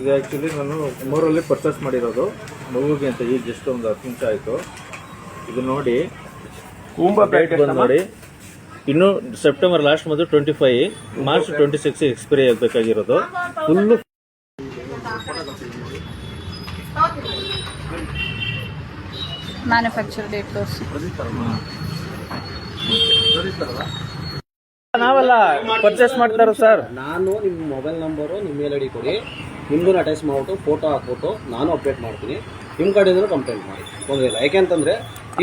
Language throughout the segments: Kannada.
ಇದು ಆ್ಯಕ್ಚುಲಿ ನಾನು ಮೂರಲ್ಲಿ ಪರ್ಚೇಸ್ ಮಾಡಿರೋದು. ಮಗುಗೆ ಅಂತ ಈಗ ಜಸ್ಟ್ ಒಂದು ಹತ್ತು ನಿಮಿಷ ಆಯಿತು. ಇದು ನೋಡಿ. ಕೂಂಬ ಡೇಟ್ ಬಂದು ನೋಡಿ. ಇನ್ನು ಸೆಪ್ಟೆಂಬರ್ ಲಾಸ್ಟ್ ಮತ್ತು twenty five March twenty six expiry ಆಗಬೇಕಾಗಿರೋದು. Full manufacture date ತೋರಿಸಿ. ನಾವಲ್ಲ ಪರ್ಚೇಸ್ ಮಾಡ್ತಾರೋ ಸರ್ ನಾನು ನಿಮ್ಮ ಮೊಬೈಲ್ ನಂಬರು ನಿಮ್ಮ ಮೇಲ್ ಐಡಿ ಡಿ ಕೊಡಿ. ನಿಮ್ದು ಅಟ್ಯಾಚ್ ಮಾಡ್ಬಿಟ್ಟು ಫೋಟೋ ಹಾಕ್ಬಿಟ್ಟು ನಾನು ಅಪ್ಡೇಟ್ ಮಾಡ್ತೀನಿ. ನಿಮ್ಮ ಕಡೆಯಿಂದ ಕಂಪ್ಲೇಂಟ್ ಮಾಡಿ. ತೊಂದರೆ ಇಲ್ಲ. ಯಾಕೆಂತಂದ್ರೆ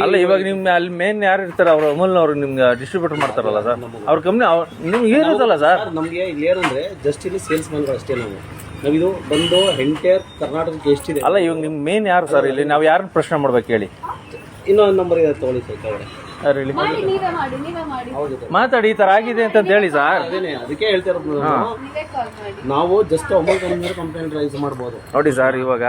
ಅಲ್ಲ ಇವಾಗ ನಿಮ್ಮ ಅಲ್ಲಿ ಮೇನ್ ಯಾರು ಇರ್ತಾರೆ? ಅವ್ರ ಅಮೂಲ್ ಅವ್ರು ನಿಮ್ಗೆ ಡಿಸ್ಟ್ರಿಬ್ಯೂಟರ್ ಮಾಡ್ತಾರಲ್ಲ ಸರ್ ಅವ್ರ ಕಂಪ್ನಿ ನಿಮ್ಗೆ ಏನಿರುತ್ತಲ್ಲ ಸರ್ ಸರ್ ನಮಗೆ ಇಲ್ಲಿ ಏನಂದ್ರೆ ಜಸ್ಟ್ ಇಲ್ಲಿ ಸೇಲ್ಸ್ ಮ್ಯಾನ್ಗಳು ಅಷ್ಟೇ ನಾವು. ನಾವಿದು ಬಂದು ಎಂಟೈರ್ ಕರ್ನಾಟಕಕ್ಕೆ ಎಷ್ಟಿದೆ? ಅಲ್ಲ ಇವಾಗ ನಿಮ್ಮ ಮೇನ್ ಯಾರು ಸರ್ ಇಲ್ಲಿ? ನಾವು ಯಾರನ್ನ ಪ್ರಶ್ನೆ ಮಾಡ್ಬೇಕು ಹೇಳಿ? ಇನ್ನೊಂದು ನಂಬರ್ ಇದೆ ತಗೊಳ್ಳಿ ಸರ್ ಕೆಳಗಡೆ. ಯಾರು ಹೇಳಿ? ಮಾಡಿ ನೀವೇ ಮಾಡಿ ನೀವೇ ಮಾಡಿ. ಮಾತಾಡಿ ಈ ಥರ ಆಗಿದೆ ಅಂತ ಹೇಳಿ ಸರ್. ಅದೇನೆ ಅದಕ್ಕೆ ಹೇಳ್ತಾ ಇರೋದು ನಾವು. ನೀವೇ ಕಾಲ್ ಮಾಡಿ. ನಾವು ಜಸ್ಟ್ ಅಮೌಂಟ್ ಅಂದ್ರೆ ಕಂಪ್ಲೇಂಟ್ ರೈಸ್ ಮಾಡ್ಬೋದು. ನೋಡಿ ಸರ್ ಇವಾಗ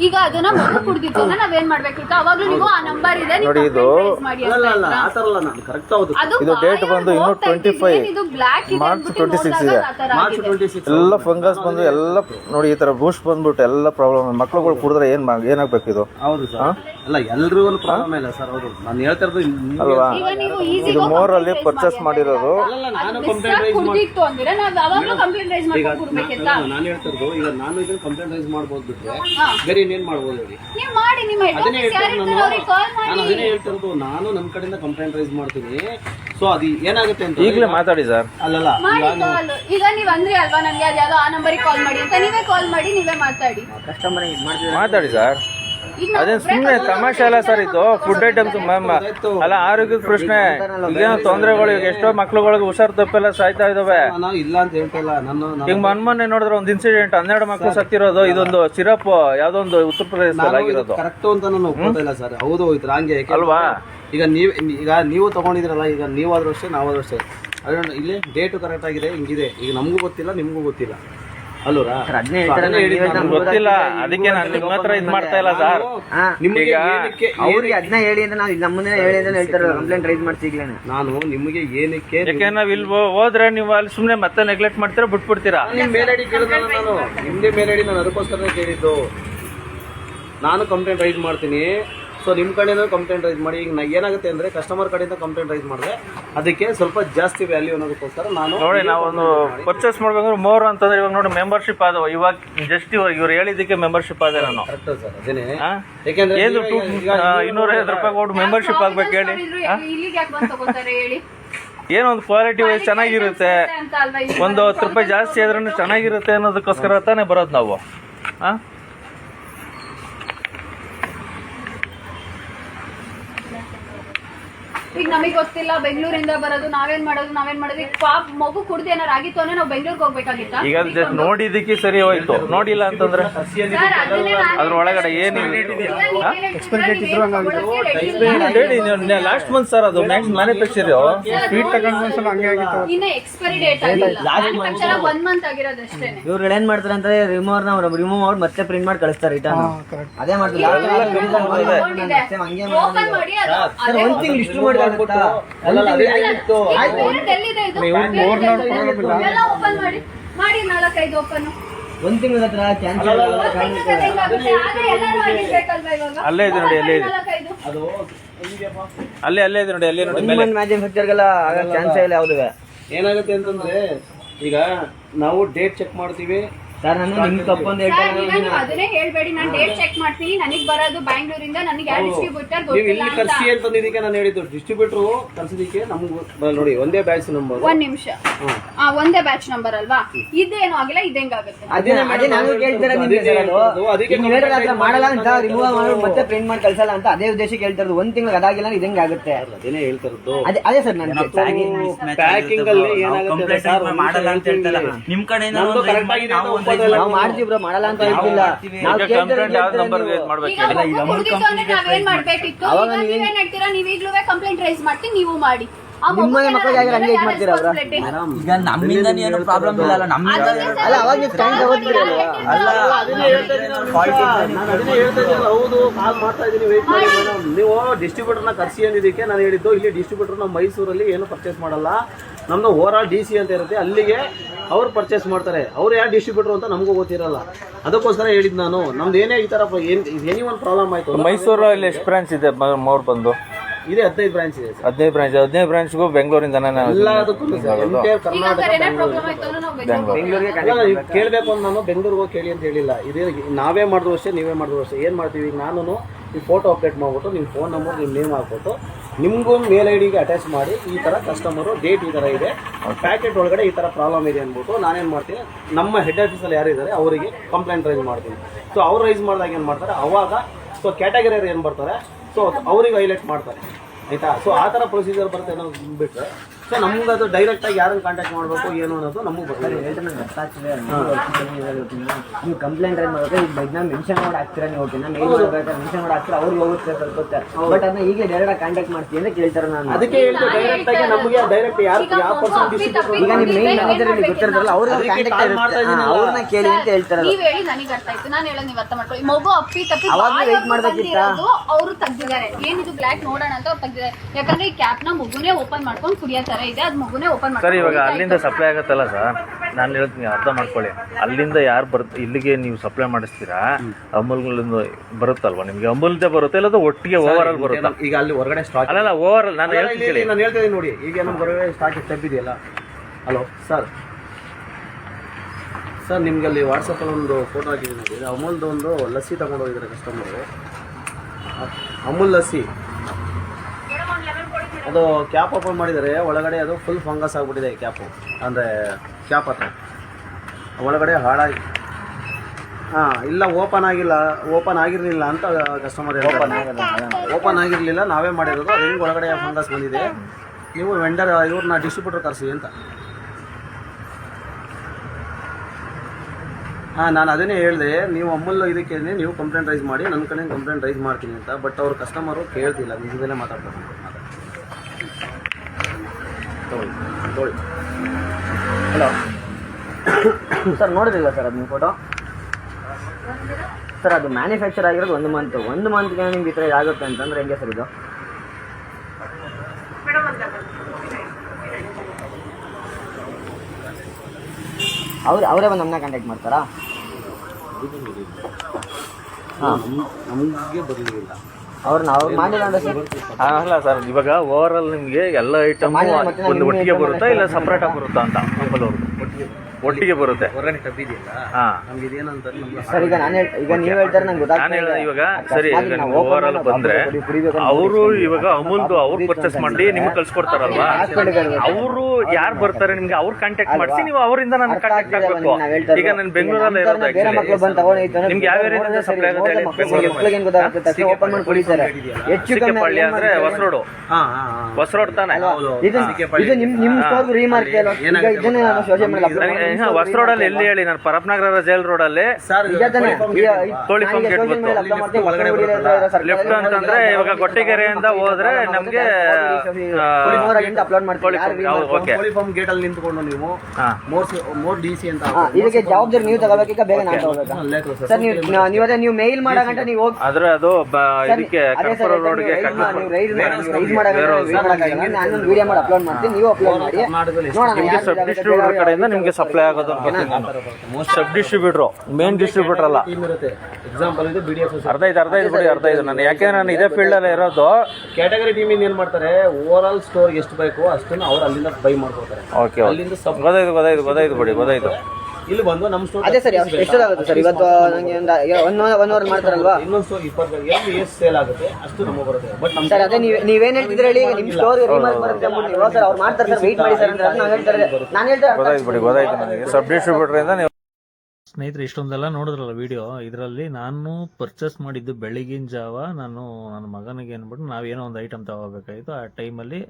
ಈಗ ಅದನ್ನ ಮಗು ಕುಡ್ದಿದ್ದನ್ನ ನಾವೇನ್ ಮಾಡ್ಬೇಕಿತ್ತು ಅವಾಗ್ಲೂ ನೀವು ಆ ನಂಬರ್ ಇದೆ ನೀವು ನೋಡಿ ಇದು- complaint raise ಮಾಡಿ ಅಂತ ಅಲ್ಲ ಅಲ್ಲ ಇದ್ರಾ? ಆ ಥರ ಅಲ್ಲ ನಾನು ಕರೆಕ್ಟ್ ಹೌದು. ಅದು ಇದು date ಬಾಯಲ್ಲಿ ಬಂದು ಇನ್ನೂ ಹೋಗ್ತಾ 25 ಇದ್ದಿದ್ದು ಇದು black ಇದೆ ಮಾರ್ಚ್ ಅಂದ್ಬಿಟ್ಟು 26 ನೋಡ್ದಾಗ ಇದೆ. ಆ ಥರ ಮಾರ್ಚ್ ಆಗಿದೆ. ಟ್ವೆಂಟಿ ಸಿಕ್ಸ್ ಎಲ್ಲ ಫಂಗಸ್ ಬಂದು ಎಲ್ಲ ನೋಡಿ ಈ ತರ ಬೂಸ್ಟ್ ಬಂದ್ಬಿಟ್ಟು ಎಲ್ಲ ಪ್ರಾಬ್ಲಮ್ ಮಕ್ಳುಗಳು ಕುಡಿದ್ರೆ ಏನ್ ಏನಾಗಬೇಕು ಏನಾಗ್ಬೇಕು ಇದು? ಹೌದು ಸರ್. ಅಲ್ಲ ಎಲ್ಲರೂ ಒಂದು ಪ್ರಾಬ್ಲಮ್ ಇಲ್ಲ ಸರ್ ಹೌದು. ನಾನು ಹೇಳ್ತಾ ಇರೋದು ಅಲ್ವಾ? ಈಗ ನೀವು ಇದು ಮೋರಲ್ಲಿ complaint ಪರ್ಚೇಸ್ ಮಾಡಿ ಮಾಡಿರೋದು. ಅಲ್ಲ ನಾನು ಕಂಪ್ಲೇಂಟ್ ರೈಸ್ ಮಾಡಿ ಕುಡ್ದಿತ್ತು ಅಂದ್ರೆ ನಾವ್ ಕಂಪ್ಲೇಂಟ್ ರೈಸ್ ಈಗ ಮಾಡ್ಕೊಂಡು ಕೊಡ್ಬೇಕಿತ್ತಾ ನಾನು ನಾನು ಹೇಳ್ತಾ ಇರೋದು ಈಗ ನಾನು ಇದನ್ನ ಕಂಪ್ಲೇಂಟ್ ರೈಸ್ ಮಾಡ್ಬೋದು ಬಿಟ್ರೆ. ಬೇರೆ ಇನ್ನೇನ್ ಮಾಡ್ಬೋದು ಹೇಳಿ? ನೀವು ಮಾಡಿ ನಿಮ್ಮ head ಅದನ್ನೇ ಯಾರು ಹೇಳ್ತಾರೆ ನಾನು. ಅವ್ರಿಗೆ ಕಾಲ್ ನಾನು ಮಾಡಿ. ಅದನ್ನೇ ಹೇಳ್ತಾ ಇರೋದು ನಾನು ನನ್ನ ಕಡೆಯಿಂದ ಕಂಪ್ಲೇಂಟ್ ರೈಸ್ ಮಾಡ್ತೀನಿ. ಸೊ ಅದು ಏನಾಗುತ್ತೆ ಅಂತ ಈಗಲೇ ಮಾತಾಡಿ ಸರ್. ಅಲ್ಲಲ್ಲ ಮಾಡಿ ಕಾಲ್ ಈಗ ನೀವ್ ಅಂದ್ರಿ ಅಲ್ವಾ ನನ್ಗೆ ಅದ್ಯಾವ್ದೋ ಆ ನಂಬರಿಗೆ ಕಾಲ್ ಮಾಡಿ ಅಂತ. ನೀವೇ ಕಾಲ್ ಮಾಡಿ ನೀವೇ ಮಾತಾಡಿ. ಮಾತಾಡಿ ಸರ್. ಅದೇನ್ ಸುಮ್ಮನೆ ತಮಾಷೆ ಅಲ್ಲ ಸರ್ ಇದು ಫುಡ್ ಐಟಮ್ಸ್ ಅಲ್ಲ ಆರೋಗ್ಯದ ಪ್ರಶ್ನೆ. ಈಗೇನೋ ತೊಂದರೆಗಳು ಈಗ ಎಷ್ಟೋ ಮಕ್ಳುಗಳಿಗೆ ಹುಷಾರ್ ತಪ್ಪೆಲ್ಲ ಸಾಯ್ತಾ ಇದಾವೆ. ಇಲ್ಲ ಅಂತ ಹೇಳ್ತಲ್ಲ ನಾನು ಈಗ ಮೊನ್ನೆ ನೋಡಿದ್ರೆ ಒಂದು ಇನ್ಸಿಡೆಂಟ್ ಹನ್ನೆರಡು ಮಕ್ಳು ಸತ್ತಿರೋದು ಇದೊಂದು ಸಿರಪ್ ಯಾವ್ದೋ ಒಂದು ಉತ್ತರ ಪ್ರದೇಶದಲ್ಲಿ ಆಗಿರೋದು. ಕರೆಕ್ಟ್ ಅಂತ ನಾನು ಒಪ್ಕೋತಾ ಇಲ್ಲ ಸರ್. ಹೌದು ಇದ್ರ ಹಂಗೆ ಅಲ್ವಾ? ಈಗ ನೀವು ಈಗ ನೀವು ತಗೊಂಡಿದ್ರಲ್ಲ ಈಗ ನೀವಾದ್ರೂ ಅಷ್ಟೇ ನಾವಾದ್ರೂ ಅಷ್ಟೇ. ಅದೇ ಇಲ್ಲಿ ಡೇಟು ಕರೆಕ್ಟ್ ಆಗಿದೆ ಹಿಂಗಿದೆ. ಈಗ ನಮಗೂ ಗೊತ್ತಿಲ್ಲ ನಿಮಗೂ ಗೊತ್ತಿಲ್ಲ. ನಮ್ಗೆ ಗೊತ್ತಿಲ್ಲ. ಅದಕ್ಕೆ ನಾನು ನಿಮ್ಮ ಹತ್ರ ಇದ್ ಮಾಡ್ತಾ ಇಲ್ಲ ಸರ್. ನಿಮಗೆ ಈಗ ಏನಕ್ಕೆ ಅವ್ರಿಗೆ ಅದನ್ನ ಹೇಳಿ ಅಂತ ನಾವು ನಮ್ಮ ಮುಂದೆ ಹೇಳಿ ಅಂತ ಹೇಳ್ತಾರೆ ಕಂಪ್ಲೇಂಟ್ ರೈಸ್ ಮಾಡ್ತೀಗ್ಲೇ ನಾನು ನಿಮಗೆ ಏನಕ್ಕೆ ಯಾಕೆ ನಾವ್ ಇಲ್ಲಿ ಹೋದ್ರೆ ನೀವು ಅಲ್ಲಿ ಸುಮ್ನೆ ಮತ್ತೆ ನೆಗ್ಲೆಕ್ಟ್ ಮಾಡ್ತೀರಾ ಬಿಟ್ಬಿಡ್ತೀರಾ? ನಿಮ್ ಮೇಲಡಿ ಕೇಳಿದ್ನಲ್ಲ ನಾನು. ನಿಮ್ದೇ ಐಡಿ ನಾನು ಅದಕ್ಕೋಸ್ಕರ ಕೇಳಿದ್ದು. ನಾನು ಕಂಪ್ಲೇಂಟ್ ರೈಸ್ ಮಾಡ್ತೀನಿ. ಸೊ ನಿಮ್ಮ ಕಡೆಯಿಂದ ಕಂಪ್ಲೇಂಟ್ ರೈಸ್ ಮಾಡಿ. ಈಗ ನಾ ಏನಾಗುತ್ತೆ ಅಂದರೆ ಕಸ್ಟಮರ್ ಕಡೆಯಿಂದ ಕಂಪ್ಲೇಂಟ್ ರೈಸ್ ಮಾಡಿದ್ರೆ ಅದಕ್ಕೆ ಸ್ವಲ್ಪ ಜಾಸ್ತಿ ವ್ಯಾಲ್ಯೂ ಅನ್ನೋದಕ್ಕೋಸ್ಕರ ನಾನು ನೋಡಿ ನಾವೊಂದು ಪರ್ಚೇಸ್ ಮಾಡ್ಬೇಕಂದ್ರೆ ಮೋರ್ ಅಂತಂದ್ರೆ ಇವಾಗ ನೋಡಿ ಮೆಂಬರ್ಶಿಪ್ ಆದವು. ಇವಾಗ ಜಸ್ಟ್ ಇವಾಗ ಇವ್ರು ಹೇಳಿದ್ದಕ್ಕೆ ಮೆಂಬರ್ಶಿಪ್ ಆದೆ ನಾನು. ಕರೆಕ್ಟ್ ಸರ್ ಅದೇನೆ? ಯಾಕೆಂದ್ರೆ ಏನು ಟೂ ಇನ್ನೂರೈವತ್ತು ರೂಪಾಯಿ ಕೊಟ್ಟು ಮೆಂಬರ್ಶಿಪ್ ಆಗ್ಬೇಕು ಹೇಳಿ. ಏನೊಂದು ಯಾಕೆ ಬಂದು ತಗೋತಾರೆ ಹೇಳಿ? ಏನೋ ಒಂದು ಕ್ವಾಲಿಟಿ ವೈಸ್ ಚೆನ್ನಾಗಿರುತ್ತೆ. ಅಂತ ಅಲ್ವಾ ಒಂದು ಹತ್ತು ರೂಪಾಯಿ ಜಾಸ್ತಿ ಆದ್ರೂ ಚೆನ್ನಾಗಿರುತ್ತೆ ಅನ್ನೋದಕ್ಕೋಸ್ಕರ ತಾನೇ ಬರೋದು ನಾವು. ಆ? ಈಗ ನಮಗೆ ಗೊತ್ತಿಲ್ಲ ಬೆಂಗಳೂರಿಂದ ಬರೋದು ನಾವೇನ್ ಮಾಡೋದು ನಾವೇನ್ ಮಾಡೋದು. ಈಗ ಪಾಪ ಮಗು ಕುಡ್ದು ಏನಾರು ಆಗಿತ್ತು ಅಂದ್ರೆ ನಾವು ಬೆಂಗಳೂರಿಗೆ ಹೋಗ್ಬೇಕಾಗಿತ್ತ? ಈಗ ಅದು just ನೋಡಿದ್ದಕ್ಕೆ ಸರಿ ಹೋಯ್ತು. ನೋಡಿಲ್ಲ ಅಂತಂದ್ರೆ? ಸರ್ ಅದನ್ನೇ ನಾನು ಅದ್ರ ಒಳಗಡೆ ಏನು ಎಕ್ಸ್ಪೈರಿ ಹೇಳಿ ಲಾಸ್ಟ್ ಮಂತ್ ಸರ್ ಅದು ಮ್ಯಾನುಫ್ಯಾಕ್ಚರ್ ಇನ್ನ ಎಕ್ಸ್ಪೈರಿ ಡೇಟ್ ಆಗಿಲ್ಲ. ಮ್ಯಾನುಫ್ಯಾಕ್ಚರ್ ಒನ್ ಮಂತ್ ಆಗಿರೋದಷ್ಟೇನೆ ಇವ್ರು ಏನ್ ಮಾಡ್ತಾರೆ ಅಂದ್ರೆ ರಿಮೂವರ್ನ ರಿಮೂವ್ ಮಾಡಿ ಮತ್ತೆ ಪ್ರಿಂಟ್ ಮಾಡಿ ಕಳಿಸ್ತಾರೆ ರಿಟರ್ನ್ ಅದೇ ಮಾಡ್ತಾರೆ. ತಗೊಂಡಿದೆ. ಹಂಗೆ ಓಪನ್ ಮಾಡಿ ಅದು ಅದೇ ಒಂದ್ ತಿಂಗಳು ಇಷ್ಟು ಆಗುತ್ತಾ ಅಲ್ಲಲ್ಲ, ಅದೇ ಆಗಿತ್ತು. ಈಗ ಬೇರೆದ್ ಇದು? ಎಲ್ಲ ಓಪನ್ ಮಾಡಿ. ಮಾಡಿ ನಾಲ್ಕೈದು ಓಪನ್ ಒಂದ್ ತಿಂಗಳ ಹತ್ರ ಕ್ಯಾನ್ಸಲ್ ಅಲ್ಲೇ ಇದೆ ನೋಡಿ ಅಲ್ಲೇ ಇದೆ. ಅದು ಅಲ್ಲೇ ಅಲ್ಲೇ ಇದೆ ನೋಡಿ ಅಲ್ಲೇ ನೋಡಿ ಮೇಲೆ ಮ್ಯಾನುಫ್ಯಾಕ್ಚರ್ಗೆಲ್ಲ ಆಗೋ ಚಾನ್ಸೇ ಇಲ್ಲ ಯಾವ್ದು ಏನಾಗುತ್ತೆ ಅಂತಂದ್ರೆ ಈಗ ನಾವು ಡೇಟ್ ಚೆಕ್ ಮಾಡ್ತೀವಿ ಸರ್ ನಾನು ನಿಮ್ ತಪ್ಪೊಂದು ಸರ್, ಹೇಳ್ತಾರೆ ಅದನ್ನೇ ಹೇಳ್ಬೇಡಿ ನಾನು ಡೇಟ್ ಚೆಕ್ ಮಾಡ್ತೀನಿ. ನನಗ್ ಬರೋದು ಬ್ಯಾಂಗ್ಳೂರಿಂದ ನನಗೆ ಯಾವ ಡಿಸ್ಟ್ರಿಬ್ಯೂಟರ್ ನೀವು ಗೊತ್ತಿಲ್ಲ ಇಲ್ಲಿ ಅಂತ. ಕರ್ಸಿ ಅಂತಂದಿದ್ದಕ್ಕೆ ನಾನು ಹೇಳಿದ್ದು? ಡಿಸ್ಟ್ರಿಬ್ಯೂಟರ್ ಕರ್ಸಿದಕ್ಕೆ ನಮ್ಗೆ ನೋಡಿ ಒಂದೇ ಬ್ಯಾಚ್ ನಂಬರ್ ಒಂದ್ ನಿಮಿಷ. ಆ ಒಂದೇ ಬ್ಯಾಚ್ ನಂಬರ್ ಅಲ್ವಾ? ಇದೇನು ಆಗಿಲ್ಲ ಇದಂಗಾಗುತ್ತೆ ಅದೇ ಅದೇ ನಾನು ಕೇಳ್ತಾರೆ ನಿಮ್ಗೆ ಸರ್ ಅದು. ಅದಕ್ಕೆ ನೀವು ಹೇಳಿದ್ರೆ ಆ ಥರ ಮಾಡಲ್ಲ ಅಂತ ರಿಮೂವ್ ಮಾಡಿ ಮತ್ತೆ ಪ್ರಿಂಟ್ ಮಾಡಿ ಕಳ್ಸಲ್ಲ ಅಂತ ಅದೇ ಉದ್ದೇಶಕ್ಕೆ ಹೇಳ್ತಾ ಇರೋದು ಒಂದ್ ತಿಂಗಳು ಅದಾಗಿಲ್ಲ ಇದಂಗೆ ಆಗುತ್ತೆ. ಅದೇನೇ ಹೇಳ್ತಾ ಅದೇ ಅದೇ ಸರ್ ನಾನು ಪ್ಯಾಕಿಂಗ್ ಅಲ್ಲಿ ಏನಾಗುತ್ತೆ ಸರ್ ಮಾಡಲ್ಲ ಅಂತ ಹೇಳ್ತಲ್ಲ ನಿಮ್ ಕಡೆಯಿಂದ ಕರೆಕ್ಟ್ ಆಗಿದೆ ನಾವು ಮಾಡ್ತೀವಿ ಬ್ರೋ ಮಾಡಲ್ಲ ಅಂತ ಹೇಳ್ತಿಲ್ಲ. ನಾವು ಕಂಪ್ಲೇಂಟ್ ಯಾವ್ದು ನಂಬರ್ ಮಾಡ್ಬೇಕು ಈಗ ಮಗು ಕುಡ್ದಿತ್ತು ಅಂದ್ರೆ ನಾವೇನ್ ಮಾಡ್ಬೇಕಿತ್ತು? ಈಗ ನೀವೇನ್ ಹೇಳ್ತೀರಾ? ನೀವ್ ಈಗ್ಲೂ ಕಂಪ್ಲೇಂಟ್ ರೈಸ್ ಮಾಡ್ತೀನಿ ನೀವು ಮಾಡಿ. ಆ ಮಗುಗೆ ನಿಮ್ಮನೆ ಮಕ್ಕಳಿಗೆ ಏನಾದ್ರು ಹಂಗೆ ಇದ್ ಮಾಡ್ತೀರಾ ಅವ್ರ? responsibility. ಈಗ ನಮ್ಮಿಂದ ಏನು ಪ್ರಾಬ್ಲಮ್ ಇಲ್ಲ ಅಲ್ಲ? ನಮ್ಮಿಂದ ಅಲ್ಲ ಅವಾಗ ನೀವು ಸ್ಟ್ಯಾಂಡ್ ತಗೋತೀರಿ ಅಲ್ವಾ ಅಲ್ಲ ಅದನ್ನೇ ಹೇಳ್ತಾ ಇದ್ದೀನಿ ನಾನು. ನಾನು ಅದನ್ನೇ ಹೇಳ್ತಾ ಇದ್ದೀನಿ. ಹೌದು ಕಾಲ್ ಮಾಡ್ತಾ ಇದ್ದೀನಿ ವೇಟ್ ಮಾಡಿ. ಮೇಡಮ್ ನೀವು ಡಿಸ್ಟ್ರಿಬ್ಯೂಟರ್ನ ಕರ್ಸಿ ಅಂದಿದ್ದಕ್ಕೆ ನಾನು ಹೇಳಿದ್ದು ಇಲ್ಲಿ ಡಿಸ್ಟ್ರಿಬ್ಯೂಟರ್ ನಾವು ಮೈಸೂರಲ್ಲಿ ಏನು ಪರ್ಚೇಸ್ ಮಾಡಲ್ಲ. ನಮ್ದು ಓವರ್ ಆಲ್ ಡಿ ಸಿ ಅಂತ ಇರುತ್ತೆ ಅಲ್ಲಿಗೆ ಅವ್ರು ಪರ್ಚೇಸ್ ಮಾಡ್ತಾರೆ. ಅವ್ರು ಯಾರು ಡಿಸ್ಟ್ರಿಬ್ಯೂಟರ್ ಅಂತ ನಮಗೂ ಗೊತ್ತಿರಲ್ಲ. ಅದಕ್ಕೋಸ್ಕರ ಹೇಳಿದ್ ನಾನು ನಮ್ದು ಏನೇ ಈ ಥರ ಎನಿ ಒಂದು ಪ್ರಾಬ್ಲಮ್ ಆಯ್ತು ಮೈಸೂರಲ್ಲಿ ಎಷ್ಟು ಬ್ರಾಂಚ್ ಇದೆ ಮೋರ್ ಬಂದು? ಇದೆ ಹದಿನೈದು ಬ್ರಾಂಚ್ ಇದೆ ಹದಿನೈದು ಬ್ರಾಂಚ್ ಹದಿನೈದು ಬ್ರಾಂಚ್ಗೂ ಬೆಂಗಳೂರಿಂದ ನಾನು ಎಲ್ಲದಕ್ಕೂ ಬೆಂಗಳೂರಿಗೆ ಕೇಳಬೇಕು ಅಂತ ನಾನು ಬೆಂಗಳೂರಿಗೆ ಹೋಗಿ ಕೇಳಿ ಅಂತ ಹೇಳಿಲ್ಲ. ಇದೇ ನಾವೇ ಮಾಡಿದ್ರು ಅಷ್ಟೇ ನೀವೇ ಮಾಡಿದ್ರು ಅಷ್ಟೇ ಏನು ಮಾಡ್ತೀವಿ? ಈಗ ನಾನು ಈ ಫೋಟೋ ಅಪ್ಡೇಟ್ ಮಾಡ್ಬಿಟ್ಟು ನಿಮ್ಮ ಫೋನ್ ನಂಬರ್ ನಿಮ್ಮ ನೇಮ್ ಹಾಕ್ಬಿಟ್ಟು ನಿಮಗೂ ಮೇಲ್ ಐ ಡಿಗೆ ಅಟ್ಯಾಚ್ ಮಾಡಿ ಈ ಥರ ಕಸ್ಟಮರು ಡೇಟ್ ಈ ಥರ ಇದೆ. ಪ್ಯಾಕೆಟ್ ಒಳಗಡೆ ಈ ಥರ ಪ್ರಾಬ್ಲಮ್ ಇದೆ ಅಂದ್ಬಿಟ್ಟು ನಾನೇನು ಮಾಡ್ತೀನಿ ನಮ್ಮ ಹೆಡ್ ಆಫೀಸಲ್ಲಿ ಯಾರಿದ್ದಾರೆ ಅವರಿಗೆ ಕಂಪ್ಲೇಂಟ್ ರೈಸ್ ಮಾಡ್ತೀನಿ. ಸೊ ಅವ್ರು ರೈಸ್ ಮಾಡಿದಾಗ ಏನು ಮಾಡ್ತಾರೆ ಅವಾಗ ಸೊ ಕ್ಯಾಟಗರಿ ಏನು ಬರ್ತಾರೆ ಸೊ ಅವ್ರಿಗೆ ಹೈಲೈಟ್ ಮಾಡ್ತಾರೆ. ಆಯಿತಾ? ಸೊ ಆ ಥರ ಪ್ರೊಸೀಜರ್ ಬರುತ್ತೆ ಅನ್ನೋದು ಬಿಟ್ಟರೆ ಸೊ ನಮ್ಗೆ ಅದು ಡೈರೆಕ್ಟಾಗಿ ಯಾರನ್ನು ಕಾಂಟ್ಯಾಕ್ಟ್ ಮಾಡಬೇಕು ಏನು ಅನ್ನೋದು ನಮಗೆ ಬರ್ತದೆ ನೀವು ಕಂಪ್ಲೇಂಟ್ ಏನು ಮಾಡಬೇಕು ಈಗ ಬೈಕ್ನ ಮೆನ್ಷನ್ ಮಾಡಿ ಹಾಕ್ತೀರಾ ನೀವು ಓಕೆನಾ ಮೇಲ್ ಮಾಡ್ಬೇಕು ಮೆನ್ಷನ್ ಮಾಡಿ ಹಾಕ್ತೀರಾ ಅವ್ರಿಗೆ ಹೋಗುತ್ತೆ ಸ್ವಲ್ಪ ಬಟ್ ಅದನ್ನ ಈಗ ಡೈರೆಕ್ಟ್ ಕಾಂಟ್ಯಾಕ್ಟ್ ಮಾಡ್ತೀನಿ ಅಂತ ಕೇಳ್ತಾರೆ ನಾನು. ಅದಕ್ಕೆ ಹೇಳ್ತೀವಿ ಡೈರೆಕ್ಟ್ ಆಗಿ ನಮಗೆ ಡೈರೆಕ್ಟ್ ಯಾರು ಯಾವ ಪರ್ಸನ್ ಈಗ ನಿಮ್ಮ ಮೇನ್ ಮ್ಯಾನೇಜರ್ ಇಲ್ಲಿ ಅವ್ರಿಗೆ ಕಾಂಟ್ಯಾಕ್ಟ್ ಮಾಡ್ತಾ ಇದೀನಿ. ಅವ್ರನ್ನ ಕೇಳಿ ಅಂತ ಹೇಳ್ತಾರೆ ನೀವು ಹೇಳಿ ನನಗೆ ಅರ್ಥ ಆಯ್ತು. ನಾನು ಹೇಳೋದು ನೀವು ಅರ್ಥ ಮಾಡ್ಕೊಳ್ಳಿ. ಮಗು ಅಪ್ಪಿ ತಪ್ಪಿ ಅವಾಗ ವೇಟ್ ಮಾಡಬೇಕಿತ್ತು? ಅವರು ತಗ್ದಿದ್ದಾರೆ. ಏನಿದು ಬ್ಲಾಕ್ ನೋಡೋಣ ಅಂತ ಅವ್ರು ತೆಗ್ದಿದ್ದಾರೆ. ಯಾಕಂದ್ರೆ ಈ ಕ್ಯಾಪ್ನ ಮಗುನೇ ಓಪನ್ ಮಾಡ್ಕೊಂಡು ಕುಡಿಯೋ ತರ ಇದೆ ಅದ್ ಮಗುನೇ ಓಪನ್ ಸರ್ ಇವಾಗ ಅಲ್ಲಿಂದ ಸಪ್ಲೈ ಆಗತ್ತಲ್ಲ ಸರ್? ನಾನು ಹೇಳ್ತೀನಿ ಅರ್ಥ ಮಾಡ್ಕೊಳ್ಳಿ. ಅಲ್ಲಿಂದ ಯಾರು ಬರ್ ಇಲ್ಲಿಗೆ ನೀವು ಸಪ್ಲೈ ಮಾಡಿಸ್ತೀರಾ? ಅಮೂಲ್ಗಳಿಂದ ಬರುತ್ತಲ್ವಾ ನಿಮಗೆ? ಅಮೂಲ್ದೇ ಬರುತ್ತೆ? ಇಲ್ಲದ ಒಟ್ಟಿಗೆ ಓವರ್ ಆಲ್ ಬರುತ್ತಾ? ಈಗ ಅಲ್ಲಿ ಹೊರಗಡೆ ಸ್ಟಾಕ್ ಅಲ್ಲ ಓವರ್ ಆಲ್ ನಾನು ಹೇಳ್ತೀನಿ ಕೇಳಿ. ನಾನು ಹೇಳ್ತಾ ನೋಡಿ. ಈಗ ನಮ್ಮ ಹೊರಗಡೆ ಸ್ಟಾಕ್ ತಬ್ಬಿದೆಯಲ್ಲ ಹಲೋ ಸರ್ ಸರ್ ನಿಮ್ಗೆ ಅಲ್ಲಿ ವಾಟ್ಸಪ್ಪಲ್ಲಿ ಒಂದು ಫೋಟೋ ಹಾಕಿದ್ದೀನಿ. ಅಮೂಲ್ದು ಒಂದು ಲಸ್ಸಿ ತಗೊಂಡು ಹೋಗಿದ್ದಾರೆ ಕಸ್ಟಮರು ಅಮೂಲ್ ಲಸ್ಸಿ. ಅದು ಕ್ಯಾಪ್ ಓಪನ್ ಮಾಡಿದರೆ ಒಳಗಡೆ ಅದು ಫುಲ್ ಫಂಗಸ್ ಆಗಿಬಿಟ್ಟಿದೆ ಕ್ಯಾಪು. ಅಂದರೆ ಕ್ಯಾಪ್ ಹತ್ರ. ಒಳಗಡೆ ಹಾಳಾಗಿ. ಹಾಂ ಇಲ್ಲ ಓಪನ್ ಆಗಿಲ್ಲ ಓಪನ್ ಆಗಿರಲಿಲ್ಲ ಅಂತ ಕಸ್ಟಮರ್ ಓಪನ್ ಓಪನ್ ಆಗಿರಲಿಲ್ಲ ನಾವೇ ಮಾಡಿರೋದು ಅದು ಹೆಂಗೆ ಒಳಗಡೆ ಫಂಗಸ್ ಬಂದಿದೆ. ನೀವು ವೆಂಡರ್ ಇವ್ರನ್ನ ಡಿಸ್ಟ್ರಿಬ್ಯೂಟರ್ ಕರೆಸಿ ಅಂತ. ಹಾಂ ನಾನು ಅದನ್ನೇ ಹೇಳಿದೆ ನೀವು ಅಮೂಲ್ ಇದಕ್ಕೆ ನೀವು ಕಂಪ್ಲೇಂಟ್ ರೈಸ್ ಮಾಡಿ ನನ್ನ ಕಡೆ ಕಂಪ್ಲೇಂಟ್ ರೈಸ್ ಮಾಡ್ತೀನಿ ಅಂತ. ಬಟ್ ಅವ್ರ ಕಸ್ಟಮರು ಕೇಳ್ತಿಲ್ಲ ನಿಜದಲ್ಲೇ ಮಾತಾಡ್ತಾರೆ. ಹಲೋ. ಸರ್ ನೋಡಿದಿಲ್ಲ ಸರ್ ಅದು ಫೋಟೋ ಸರ್, ಅದು ಮ್ಯಾನುಫ್ಯಾಕ್ಚರ್ ಆಗಿರೋದು ಒಂದು ಮಂತ್ ಒಂದು ಮಂತ್ಗೆ ನಿಮ್ಗೆ ಈ ಥರ ಆಗುತ್ತೆ ಅಂತಂದ್ರೆ ಹೆಂಗೆ ಸರ್ ಇದು? ಅವ್ರು ಅವರೇ ಬಂದು ನಮ್ಮನ್ನ ಕಾಂಟ್ಯಾಕ್ಟ್ ಮಾಡ್ತಾರಾ? ಹಾಂ ನಮಗೆ ಬರಲಿಲ್ಲ. ಅವ್ರನ್ನ ಅವ್ರು ಅಲ್ಲ ಸರ್ ಇವಾಗ ಓವರ್ ಆಲ್ ನಿಮಗೆ ಎಲ್ಲ ಐಟಮ್ ಒಂದು ಒಟ್ಟಿಗೆ ಬರುತ್ತಾ ಇಲ್ಲ ಸಪ್ರೇಟ್ ಆಗಿ ಬರುತ್ತಾ ಅಂತ ಅಂಬಲ್ ಅವ್ರದ್ದು ಒಟ್ಟಿಗೆ ಬರುತ್ತೆ. ಹೊರಗಡೆ ಟಬ್ಬಿದೆಯಲ್ಲ ಹಾ. ನಮ್ಗೆ ಇದೇನಂತ ಸರ್ ಈಗ ನಾನು ಈಗ ನೀವು ಹೇಳ್ತಾರೆ ನಂಗೆ ನಾನು ಹೇಳ ಇವಾಗ ಸರಿ ಈಗ ನೀವು ಓವರ್ ಆಲ್ ಬಂದ್ರೆ ಅವರು ಇವಾಗ ಅಮೂಲ್ದು ಅವ್ರು ಪರ್ಚೇಸ್ ಮಾಡಿ ನಿಮ್ಗೆ ಕಳ್ಸಿಕೊಡ್ತಾರಲ್ವಾ? ಅವರು ಯಾರು ಬರ್ತಾರೆ ನಿಮ್ಗೆ? ಅವ್ರು ಕಾಂಟ್ಯಾಕ್ಟ್ ಮಾಡಿಸಿ ನೀವು ಅವರಿಂದ ನನ್ನ ಕಾಂಟ್ಯಾಕ್ಟ್ ಆಗಬೇಕು. ಈಗ ನಾನು ಬೆಂಗಳೂರಲ್ಲಿ ಇರೋದು ನಿಮ್ಗೆ ಯಾವ ಏರಿಯಾದಿಂದ ಸಪ್ಲೈ ಆಗುತ್ತೆ? ತಕ್ಷಣ ಓಪನ್ ಮಾಡಿ ಕುಡಿತಾರೆ ಹೆಚ್ಚು ಕಮ್ಮಿ ಅಂದ್ರೆ ಹೊಸ ರೋಡು ಹಾಂ ಹಾಂ ಹಾಂ. ಹೊಸ ತಾನೆ? ಇದು ಇದು ನಿಮ್ ನಿಮ್ ಸ್ಟೋರ್ ರೀಮಾರ್ಕ್ ಅಲ್ವಾ ಈಗ ಇದನ್ನೇ ನಾನು ಸೋಷಿಯಲ್ ಮೀಡಿಯಾ ನನಗೆ ಹಾ, ಹೊಸ ರೋಡಲ್ಲಿ ಎಲ್ಲಿ ಹೇಳಿ? ನಾನು ಪರಪ್ನಗರ ಜೈಲ್ ರೋಡ್ ಅಲ್ಲಿ. ಈಗ ತಾನೇ. ಕೋಳಿ farm gate social media upload ಮಾಡ್ತೀನಿ. ಒಳಗಡೆ ಲೆಫ್ಟ್ ಅಂತಂದ್ರೆ ಇವಾಗ ಕೊಟ್ಟಿಗೆರೆಯಿಂದ ಹೋದ್ರೆ ನಮ್ಗೆ ಅಪ್ಲೋಡ್ ಮಾಡ್ತೀನಿ ಯಾರು ಹೌದು, ಓಕೆ ಕೋಳಿ ಫಾರ್ಮ್ ಗೇಟ್ ಅಲ್ಲಿ ನಿಂತ್ಕೊಂಡು ನೀವು ಮೋರ್ ಮೋರ್ ಡಿ ಸಿ ಅಂತ ಹಾ, ಇದಕ್ಕೆ ಜವಾಬ್ದಾರಿ ನೀವು ತಗೋಬೇಕೀಗ? ಬೇಗ ನಾನು ತಗೋಬೇಕಾ? ಸರ್. ಸರ್ ನೀವು ನೀವು ಅದೇ ನೀವು ಮೇಲ್ ಮಾಡೋ ಗಂಟೆ ನೀವು ಹೋಗಿ ಆದ್ರೆ ಅದು ಇದಕ್ಕೆ ಸರ್ ಕರ್ಪೂರ ರೋಡ್ಗೆ ವಿಡಿಯೋ ಮಾಡಿ ಅಪ್ಲೋಡ್ ಮಾಡ್ತೀನಿ ನೀವು ಅಪ್ಲೋಡ್ ಮಾಡಿ. ನಿಮಗೆ ಸಬ್ ಡಿಸ್ಟ್ರಿಬ್ಯೂಟರ್ ಕಡೆಯಿಂದ ನಿಮ್ಗೆ ಸಪ್ಲೈ ಆಗೋದು ಸಬ್ ಡಿಸ್ಟ್ರಿಬ್ಯೂಟರ್ ಮೇನ್ ಡಿಸ್ಟ್ರಿಬ್ಯೂಟರ್ ಅಲ್ಲ. ಟೀಮ್ ಎಕ್ಸಾಂಪಲ್ ಇದು ಬಿ ಡಿ ಎಫ್ ಅರ್ಧ ಇದು ಅರ್ಧ ಇದು ಬಿಡಿ ಅರ್ಧ ಇದೆ. ನಾನು ಯಾಕೆಂದ್ರೆ ನಾನು ಇದೇ ಫೀಲ್ಡ್ ಅಲ್ಲಿ ಇರೋದು. ಕ್ಯಾಟಗರಿ ಟೀಮಿಂದ ಏನ್ ಮಾಡ್ತಾರೆ? ಓವರ್ ಆಲ್ ಸ್ಟೋರ್ ಎಷ್ಟು ಬೇಕು ಅಷ್ಟನ್ನು ಅವ್ರು ಅಲ್ಲಿಂದ ಬೈ ಮಾಡ್ಕೋತಾರೆ ಓಕೆ ಅಲ್ಲಿಂದ ಗೊತ್ತಾಯ್ತು ಗೊತ್ತಾಯ್ತು ಗೊತ್ತಾಯ್ತು ಬಿಡಿ ಗೊತ್ತಾಯ್ತು. ಇಲ್ಲಿ ಬಂದು ನಮ್ಮ ಸ್ಟೋರ್ ಅದೇ ಸರ್ ಎಷ್ಟೊತ್ತಾಗುತ್ತೆ ಸರ್? ಇವತ್ತು ನನಗೆ ಒಂದು ಒನ್ ಒನ್ ಅವರ್ ಮಾಡ್ತಾರಲ್ವಾ ಇನ್ನೊಂದು ಸ್ಟೋರ್ ಇಪ್ಪತ್ತು ಎಲ್ಲಿ ಎಷ್ಟು ಸೇಲ್ ಆಗುತ್ತೆ? ಅಷ್ಟು ನಮಗೆ ಬರುತ್ತೆ. ಬಟ್ ನಮ್ಮ ಸರ್ ಅದೇ ನೀವು ನೀವೇನು ಹೇಳ್ತಿದ್ರೆ ಹೇಳಿ? ನಿಮ್ಮ ಸ್ಟೋರ್ ರಿಮಾರ್ಕ್ ಬರುತ್ತೆ ಅಂದ್ಬಿಟ್ಟು ಸರ್ ಅವ್ರು ಮಾಡ್ತಾರೆ ಸರ್ ವೆಯ್ಟ್ ಮಾಡಿ ಸರ್ ಅಂತ ನಾನು ಹೇಳ್ತಾರೆ ನಾನು ಹೇಳ್ತಾರೆ ಗೊತ್ತಾಯ್ತು ಬಿಡಿ ಗೊತ್ತಾಯ್ತು ನನಗೆ. ಸಬ್ ಡಿಸ್ಟ್ರಿಬ್ಯೂಟರ್ ಇಂದ ನೀವು ಸ್ನೇಹಿತರೆ ಇಷ್ಟೊಂದೆಲ್ಲ ನೋಡಿದ್ರಲ್ಲ ವಿಡಿಯೋ ಇದರಲ್ಲಿ ನಾನು ಪರ್ಚೇಸ್ ಮಾಡಿದ್ದು ಬೆಳಗಿನ ಜಾವ. ನಾನು ನನ್ನ ಮಗನಿಗೆ ಅಂದ್ಬಿಟ್ಟು ನಾವೇನೋ ಒಂದು ಐಟಮ್ ತಗೋಬೇಕಾಗಿತ್ತು. ಆ ಟೈಮಲ್ಲಿ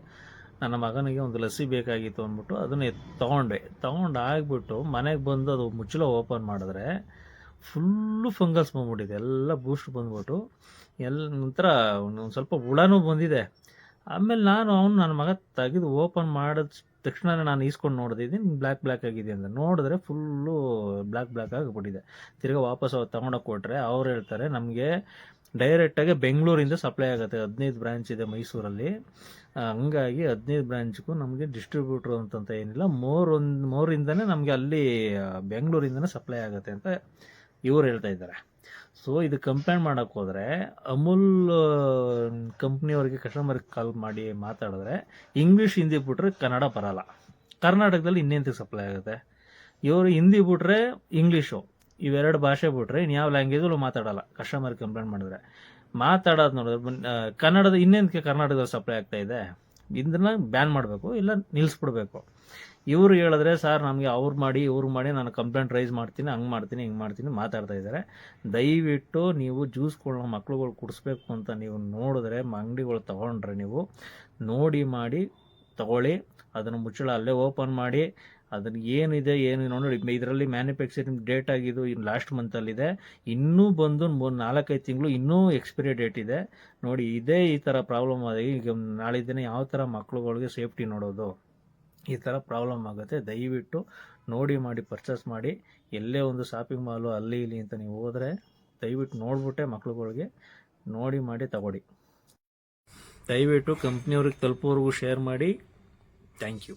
ನನ್ನ ಮಗನಿಗೆ ಒಂದು ಲಸಿ ಬೇಕಾಗಿತ್ತು ಅಂದ್ಬಿಟ್ಟು ಅದನ್ನ ತೊಗೊಂಡೆ. ತೊಗೊಂಡು ಆಗಿಬಿಟ್ಟು ಮನೆಗೆ ಬಂದು ಅದು ಮುಚ್ಚಳ ಓಪನ್ ಮಾಡಿದ್ರೆ ಫುಲ್ಲು ಫಂಗಸ್ ಬಂದ್ಬಿಟ್ಟಿದೆ. ಎಲ್ಲ ಬೂಸ್ಟ್ ಬಂದ್ಬಿಟ್ಟು ಎಲ್ಲ ನಂತರ ಒಂದು ಸ್ವಲ್ಪ ಹುಳನೂ ಬಂದಿದೆ. ಆಮೇಲೆ ನಾನು ಅವನು ನನ್ನ ಮಗ ತೆಗೆದು ಓಪನ್ ಮಾಡಿದ ತಕ್ಷಣ ನಾನು ಈಸ್ಕೊಂಡು ನೋಡಿದ್ದೀನಿ ಬ್ಲ್ಯಾಕ್ ಬ್ಲ್ಯಾಕ್ ಆಗಿದೆ ಅಂತ. ನೋಡಿದ್ರೆ ಫುಲ್ಲು ಬ್ಲ್ಯಾಕ್ ಬ್ಲ್ಯಾಕ್ ಆಗಿಬಿಟ್ಟಿದೆ. ತಿರ್ಗಾ ವಾಪಸ್ ಅವ್ರು ತೊಗೊಂಡೋಗಿ ಕೊಟ್ಟರೆ ಅವ್ರು ಹೇಳ್ತಾರೆ, ನಮಗೆ ಡೈರೆಕ್ಟಾಗಿ ಬೆಂಗಳೂರಿಂದ ಸಪ್ಲೈ ಆಗುತ್ತೆ. ಹದಿನೈದು ಬ್ರಾಂಚ್ ಇದೆ ಮೈಸೂರಲ್ಲಿ. ಹಂಗಾಗಿ ಹದಿನೈದು ಬ್ರಾಂಚ್ಗೂ ನಮಗೆ ಡಿಸ್ಟ್ರಿಬ್ಯೂಟ್ರು ಅಂತಂತ ಏನಿಲ್ಲ. ಮೋರ್ ಒಂದು, ಮೋರಿಂದನೇ ನಮಗೆ ಅಲ್ಲಿ ಬೆಂಗಳೂರಿಂದನೇ ಸಪ್ಲೈ ಆಗುತ್ತೆ ಅಂತ ಇವ್ರು ಹೇಳ್ತಾ ಇದ್ದಾರೆ. ಸೊ ಇದು ಕಂಪ್ಲೇಂಟ್ ಮಾಡೋಕ್ಕೆ ಹೋದರೆ ಅಮೂಲ್ ಕಂಪ್ನಿಯವ್ರಿಗೆ ಕಸ್ಟಮರ್ಗೆ ಕಾಲ್ ಮಾಡಿ ಮಾತಾಡಿದ್ರೆ ಇಂಗ್ಲೀಷ್ ಹಿಂದಿ ಬಿಟ್ರೆ ಕನ್ನಡ ಬರಲ್ಲ. ಕರ್ನಾಟಕದಲ್ಲಿ ಇನ್ನೆಂತಕ್ಕೆ ಸಪ್ಲೈ ಆಗುತ್ತೆ? ಇವರು ಹಿಂದಿ ಬಿಟ್ರೆ ಇಂಗ್ಲೀಷು ಇವೆರಡು ಭಾಷೆ ಬಿಟ್ರೆ ಇನ್ಯಾವ ಲ್ಯಾಂಗ್ವೇಜಲ್ಲೂ ಮಾತಾಡಲ್ಲ. ಕಸ್ಟಮರ್ ಕಂಪ್ಲೇಂಟ್ ಮಾಡಿದ್ರೆ. ಮಾತಾಡೋದು ನೋಡಿದ್ರೆ ಕನ್ನಡದ ಇನ್ನೇನಕ್ಕೆ ಕರ್ನಾಟಕದಲ್ಲಿ ಸಪ್ಲೈ ಆಗ್ತಾ ಇದೆ? ಇದನ್ನ ಬ್ಯಾನ್ ಮಾಡಬೇಕು, ಇಲ್ಲ ನಿಲ್ಲಿಸ್ಬಿಡ್ಬೇಕು ಇವರು ಹೇಳಿದ್ರೆ, ಸರ್, ನಮಗೆ ಅವ್ರು ಮಾಡಿ, ಇವ್ರು ಮಾಡಿ, ನಾನು ಕಂಪ್ಲೇಂಟ್ ರೈಸ್ ಮಾಡ್ತೀನಿ, ಹಂಗೆ ಮಾಡ್ತೀನಿ, ಹಿಂಗೆ ಮಾಡ್ತೀನಿ, ಮಾತಾಡ್ತಾ ಇದ್ದಾರೆ ದಯವಿಟ್ಟು ನೀವು ಜ್ಯೂಸ್ಗಳನ್ನ ಮಕ್ಳುಗಳು ಕುಡಿಸ್ಬೇಕು ಅಂತ ನೀವು ನೋಡಿದ್ರೆ, ಅಂಗಡಿಗಳು ತೊಗೊಂಡ್ರೆ ನೀವು ನೋಡಿ, ಮಾಡಿ, ತಗೊಳ್ಳಿ, ಅದನ್ನು ಮುಚ್ಚಳ ಅಲ್ಲೇ ಓಪನ್ ಮಾಡಿ ಅದನ್ನು ಏನಿದೆ ಏನು ನೋಡಿ. ಇದರಲ್ಲಿ ಮ್ಯಾನುಫ್ಯಾಕ್ಚರಿಂಗ್ ಡೇಟ್ ಆಗಿದ್ದು ಇನ್ನು ಲಾಸ್ಟ್ ಮಂತಲ್ಲಿದೆ ಇನ್ನೂ ಬಂದು ಮೂರು, ನಾಲ್ಕೈದು ತಿಂಗಳು ಇನ್ನೂ ಎಕ್ಸ್ಪೈರಿ ಡೇಟ್ ಇದೆ. ನೋಡಿ, ಇದೇ ಈ ಥರ ಪ್ರಾಬ್ಲಮ್ ಆಗಿ ಈಗ ದಿನ ಯಾವ ಥರ ಮಕ್ಳುಗಳಿಗೆ ಸೇಫ್ಟಿ ನೋಡೋದು? ಈ ಥರ ಪ್ರಾಬ್ಲಮ್ ಆಗುತ್ತೆ. ದಯವಿಟ್ಟು ನೋಡಿ ಮಾಡಿ ಪರ್ಚೇಸ್ ಮಾಡಿ. ಎಲ್ಲೇ ಒಂದು ಶಾಪಿಂಗ್ ಮಾಲು ಅಲ್ಲಿ ಇಲ್ಲಿ ಅಂತ ನೀವು ಹೋದರೆ ದಯವಿಟ್ಟು ನೋಡಿಬಿಟ್ಟೆ ಮಕ್ಳುಗಳಿಗೆ. ನೋಡಿ ಮಾಡಿ ತಗೊಳ್ಳಿ. ದಯವಿಟ್ಟು ಕಂಪ್ನಿಯವ್ರಿಗೆ ತಲುಪೋವರೆಗೂ ಶೇರ್ ಮಾಡಿ. Thank you